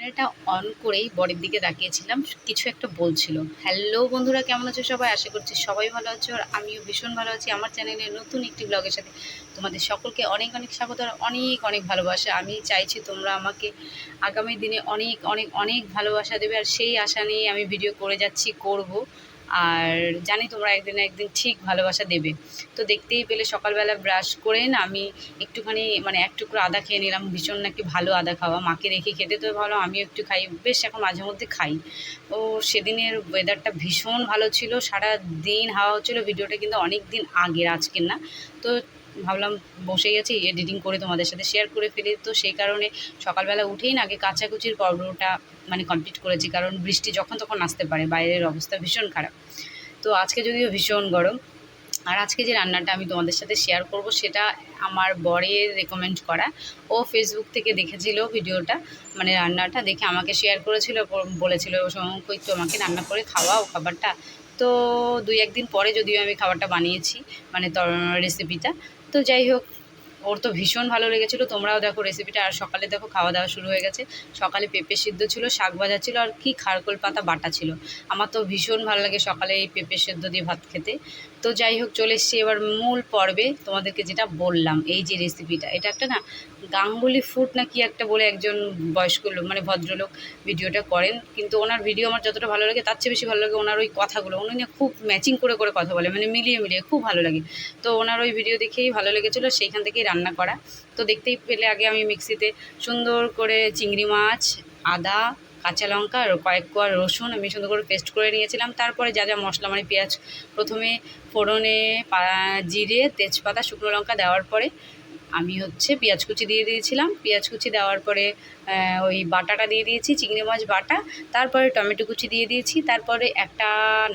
ক্যামেরাটা অন করেই বরের দিকে তাকিয়েছিলাম, কিছু একটা বলছিল। হ্যালো বন্ধুরা, কেমন আছো সবাই? আশা করছি সবাই ভালো আছো আর আমিও ভীষণ ভালো আছি। আমার চ্যানেলে নতুন একটি ব্লগের সাথে তোমাদের সকলকে অনেক অনেক স্বাগত আর অনেক অনেক ভালোবাসা। আমি চাইছি তোমরা আমাকে আগামী দিনে অনেক অনেক অনেক ভালোবাসা দেবে আর সেই আশা নিয়ে আমি ভিডিও করে যাচ্ছি, করব। আর জানি তোমরা একদিন একদিন ঠিক ভালোবাসা দেবে। তো দেখতেই পেলে সকালবেলা ব্রাশ করে না আমি একটুখানি মানে এক টুকরো আদা খেয়ে নিলাম, ভীষণ নাকি ভালো আদা খাওয়া। মাকে রেখে খেতে তো ভালো, আমিও একটু খাই। বেশ, এখন মাঝে মধ্যে খাই। ও সেদিনের ওয়েদারটা ভীষণ ভালো ছিল। সারা দিন হাওয়া হচ্ছিল, ভিডিওটা কিন্তু অনেক দিন আগের, আজকের না। তো ভাবলাম বসেই আছি এডিটিং করে তোমাদের সাথে শেয়ার করে ফেলি। তো সেই কারণে সকালবেলা উঠেই না আগে কাচাকুচির পর্বটা মানে কমপ্লিট করেছি, কারণ বৃষ্টি যখন তখন আসতে পারে, বাইরের অবস্থা ভীষণ খারাপ। তো আজকে যদিও ভীষণ গরম, আর আজকে যে রান্নাটা আমি তোমাদের সাথে শেয়ার করব সেটা আমার বরের রেকমেন্ড করা। ও ফেসবুক থেকে দেখেছিল ভিডিওটা মানে রান্নাটা দেখে আমাকে শেয়ার করেছিল, বলেছিল কই তো আমাকে রান্না করে খাওয়াও খাবারটা? তো দুই একদিন পরে যদিও আমি খাবারটা বানিয়েছি মানে রেসিপিটা তো যাই হোক, ওর তো ভীষণ ভালো লেগেছিলো। তোমরাও দেখো রেসিপিটা আর সকালে দেখো খাওয়া দাওয়া শুরু হয়ে গেছে। সকালে পেঁপে সিদ্ধ ছিল, শাক ভাজা ছিল, আর কি খারকোল পাতা বাটা ছিল। আমার তো ভীষণ ভালো লাগে সকালে এই পেঁপে সেদ্ধ দিয়ে ভাত খেতে। তো যাই হোক, চলে এসছি এবার মূল পর্বে। তোমাদেরকে যেটা বললাম, এই যে রেসিপিটা এটা একটা না গাঙ্গুলি ফুড না কি একটা বলে একজন বয়স্ক লোক মানে ভদ্রলোক ভিডিওটা করেন। কিন্তু ওনার ভিডিও আমার যতটা ভালো লাগে, তার চেয়ে বেশি ভালো লাগে ওনার ওই কথাগুলো। উনি না খুব ম্যাচিং করে করে কথা বলে মানে মিলিয়ে মিলিয়ে খুব ভালো লাগে। তো ওনার ওই ভিডিও দেখেই ভালো লেগেছিলো, সেইখান থেকেই রান্না করা। তো দেখতেই পেলে আগে আমি মিক্সিতে সুন্দর করে চিংড়ি মাছ, আদা কাঁচা লঙ্কা আর কয়েক কোয়া রসুন আমি সুন্দর করে পেস্ট করে নিয়েছিলাম। তারপরে যা যা মশলা মানে পেঁয়াজ, প্রথমে ফোড়নে জিরে, তেজপাতা, শুকনো লঙ্কা দেওয়ার পরে আমি হচ্ছে পেঁয়াজ কুচি দিয়ে দিয়েছিলাম। পেঁয়াজ কুচি দেওয়ার পরে ওই বাটাটা দিয়ে দিয়েছি, চিংড়ি মাছ বাটা। তারপরে টমেটো কুচি দিয়ে দিয়েছি। তারপরে একটা,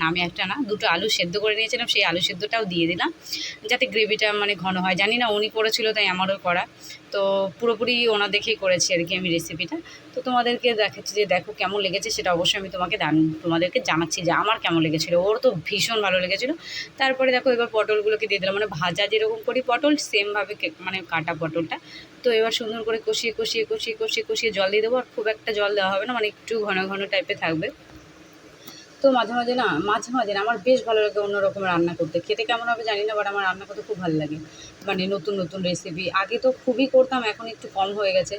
নামে একটা না, দুটো আলু সেদ্ধ করে নিয়েছিলাম। সেই আলু সেদ্ধটাও দিয়ে দিলাম। যাতে গ্রেভিটা মানে ঘন হয়। জানি না উনি করেছিল, তাই আমারও করা। তো পুরোপুরি ওনা দেখেই করেছি আর কি আমি রেসিপিটা তো তোমাদেরকে দেখাচ্ছি যে দেখো কেমন লেগেছে, সেটা অবশ্যই আমি তোমাকে জান- তোমাদেরকে জানাচ্ছি যে আমার কেমন লেগেছিলো। ওর তো ভীষণ ভালো লেগেছিলো। তারপরে দেখো এবার পটলগুলোকে দিয়ে দিলাম। মানে ভাজা যেরকম করি পটল সেমভাবে মানে কাটা পটলটা। তো এবার সুন্দর করে কষিয়ে কষিয়ে কষিয়ে কষিয়ে কষিয়ে জল দিয়ে দেবো। আর খুব একটা জল দেওয়া হবে না মানে একটু ঘন ঘন টাইপের থাকবে। তো মাঝে মাঝে না, মাঝে মাঝে না, আমার বেশ ভালো লাগে অন্যরকম রান্না করতে। খেতে কেমন হবে জানি না বাট আমার রান্না করতে খুব ভালো লাগে। মানে নতুন নতুন রেসিপি আগে তো খুবই করতাম, এখন একটু কম হয়ে গেছে।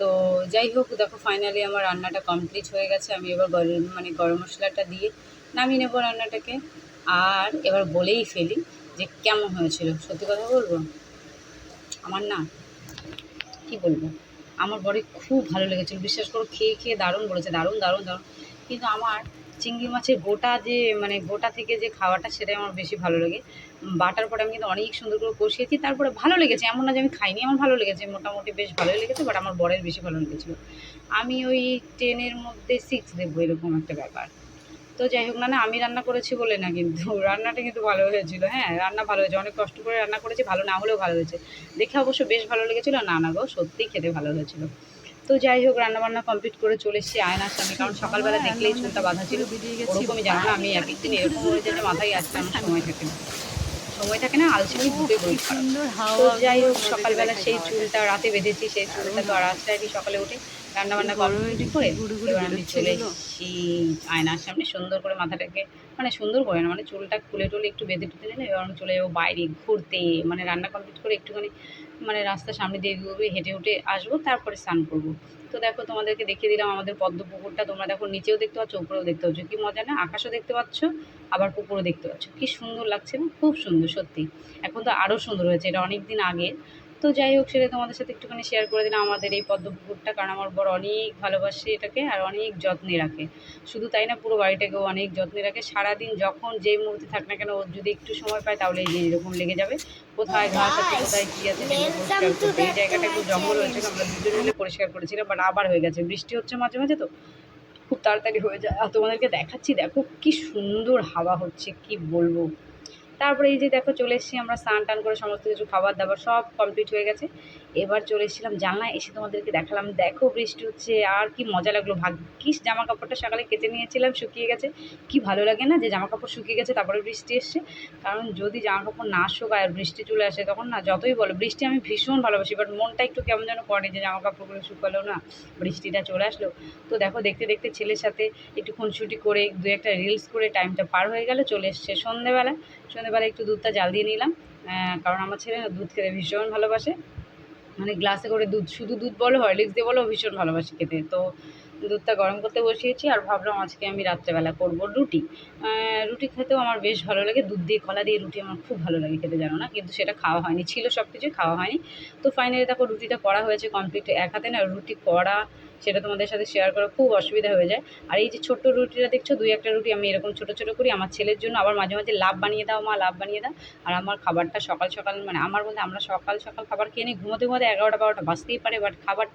তো যাই হোক, দেখো ফাইনালি আমার রান্নাটা কমপ্লিট হয়ে গেছে। আমি এবার গরম মানে গরম মশলাটা দিয়ে নামিয়ে নেব রান্নাটাকে। আর এবার বলেই ফেলি যে কেমন হয়েছিল। সত্যি কথা বলব? আমার না, কি বলব? আমার বড়ি খুব ভালো লেগেছিল। বিশ্বাস করো, খেয়ে খেয়ে দারুণ বলেছে। দারুণ দারুণ দারুণ। কিন্তু আমার চিংড়ি মাছের গোটা যে মানে গোটা থেকে যে খাওয়াটা সেটাই আমার বেশি ভালো লাগে। বাটার পরে আমি কিন্তু অনেক সুন্দর করে কষিয়েছি, তারপরে ভালো লেগেছে, এমন না যে আমি খাইনি, আমার ভালো লেগেছে, মোটামুটি বেশ ভালোই লেগেছে বাট আমার বরের বেশি ভালো লেগেছিলো। আমি ওই টেনের মধ্যে সিক্স দেবো, এরকম একটা ব্যাপার। তো যাই হোক, না না, আমি রান্না করেছি বলে না কিন্তু, রান্নাটা কিন্তু ভালো হয়েছিল হ্যাঁ রান্না ভালো হয়েছে, অনেক কষ্ট করে রান্না করেছি, ভালো না হলেও ভালো হয়েছে। দেখে অবশ্য বেশ ভালো লেগেছিলো, না না গো, সত্যিই খেতে ভালো হয়েছিল। তো যাই হোক রান্নাবান্না কমপ্লিট করে চলে এসেছি আয়নার সামনে। কারণ সকালবেলা দেখলেই চুলটা বাঁধা ছিল। ওরকমই জানো না আমি এক একদিন এরকম হয়ে যেতে মাথায় আসতে আমার সময় থাকে না। সময় থাকে না আলসেমি ঘুরে বই তো যাই হোক সকালবেলা সেই চুলটা রাতে বেঁধেছি সেই চুলটা তো আর আসতে আর কি সকালে উঠে রান্না বান্না কমপ্লিট করে এবার আমি চলে এসেছি আয়নার সামনে। সুন্দর করে মাথাটাকে মানে সুন্দর করে না মানে চুলটা খুলে টুলে একটু বেঁধে টুতে দিলে এবার আমি চলে যাব বাইরে ঘুরতে। মানে রান্না কমপ্লিট করে একটুখানি মানে রাস্তার সামনে দিয়ে ঘুরবে হেঁটে উঠে আসব তারপরে স্নান করব। তো দেখো তোমাদেরকে দেখিয়ে দিলাম আমাদের পদ্ম পুকুরটা। তোমরা দেখো নিচেও দেখতে পাচ্ছ উপরেও দেখতে পাচ্ছ। কি মজা না আকাশও দেখতে পাচ্ছ আবার পুকুরও দেখতে পাচ্ছ। কি সুন্দর লাগছে না খুব সুন্দর সত্যি। এখন তো আরও সুন্দর হয়েছে এটা অনেক দিন আগে তো যাই হোক, সেটা তোমাদের সাথে একটুখানি শেয়ার করে দিলাম আমাদের এই পদ্ম পুকুরটা কারণ আমার বড় অনেক ভালোবাসে এটাকে আর অনেক যত্নে রাখে। শুধু তাই না, পুরো বাড়িটাকেও অনেক যত্নে রাখে। সারাদিন যখন যেই মুহূর্তে থাক না কেন ওর যদি একটু সময় পায়, তাহলে এই যে এরকম লেগে যাবে। কোথায় ঘাস আছে, কোথায় কী আছে এই জায়গাটা একটু জঙ্গল হয়েছে, আমরা দুজন মিলে পরিষ্কার করেছিলাম বাট আবার হয়ে গেছে। বৃষ্টি হচ্ছে মাঝে মাঝে তো। খুব তাড়াতাড়ি হয়ে যায়। আর তোমাদেরকে দেখাচ্ছি, দেখো কি সুন্দর হাওয়া হচ্ছে, কি বলব। তারপরে এই যে দেখো চলে এসেছি আমরা স্নান টান করে সমস্ত কিছু খাবার দাবার সব কমপ্লিট হয়ে গেছে। এবার চলে এসেছিলাম জানলায়, এসে তোমাদেরকে দেখালাম। দেখো বৃষ্টি হচ্ছে, আর কি মজা লাগল। ভাগ্যিস জামা কাপড়টা সকালে কেচে নিয়েছিলাম, শুকিয়ে গেছে। কি ভালো লাগে না যে জামা কাপড় শুকিয়ে গেছে, তারপরে বৃষ্টি এসছে। কারণ যদি জামা কাপড় না শুকায় আর বৃষ্টি চলে আসে, তখন না যতই বলো, বৃষ্টি আমি ভীষণ ভালোবাসি বাট মনটা একটু কেমন যেন করে যে জামা কাপড়গুলো শুকালো না, বৃষ্টিটা চলে আসলো। তো দেখো, দেখতে দেখতে ছেলের সাথে একটু খুনসুটি করে দু একটা রিলস করে টাইমটা পার হয়ে গেল, চলে এসছে সন্ধেবেলা। সন্ধেবেলা একটু দুধটা জাল দিয়ে নিলাম। কারণ আমার ছেলে দুধ খেতে ভীষণ ভালোবাসে। মানে গ্লাসে করে দুধ, শুধু দুধ বলো হরলিক্স দিয়ে বলো, ভীষণ ভালোবাসে খেতে। তো দুধটা গরম করতে বসিয়েছি আর ভাবলাম আজকে আমি রাত্রেবেলা করব রুটি। রুটি খেতেও আমার বেশ ভালো লাগে। দুধ দিয়ে, কলা দিয়ে রুটি আমার খুব ভালো লাগে খেতে, জানো না? কিন্তু সেটা খাওয়া হয়নি, ছিল সব কিছুই খাওয়া হয়নি। তো ফাইনালি দেখো রুটিটা করা হয়েছে কমপ্লিট এক হাতে না রুটি করা, সেটা তোমাদের সাথে শেয়ার করা খুব অসুবিধা হয়ে যায়। আর এই যে ছোট্ট রুটিটা দেখছ, দুই একটা রুটি আমি এরকম ছোটো ছোটো করি, আমার ছেলের জন্য আবার মাঝে মাঝে লাভ বানিয়ে দাও মা, লাভ বানিয়ে দাও। আর আমার খাবারটা সকাল সকাল মানে আমার বলতে আমরা সকাল সকাল খাবার খেয়ে নিই, ঘুমোতে ঘুমোতে এগারোটা, বারোটা, বাজতেই পারে বাট খাবার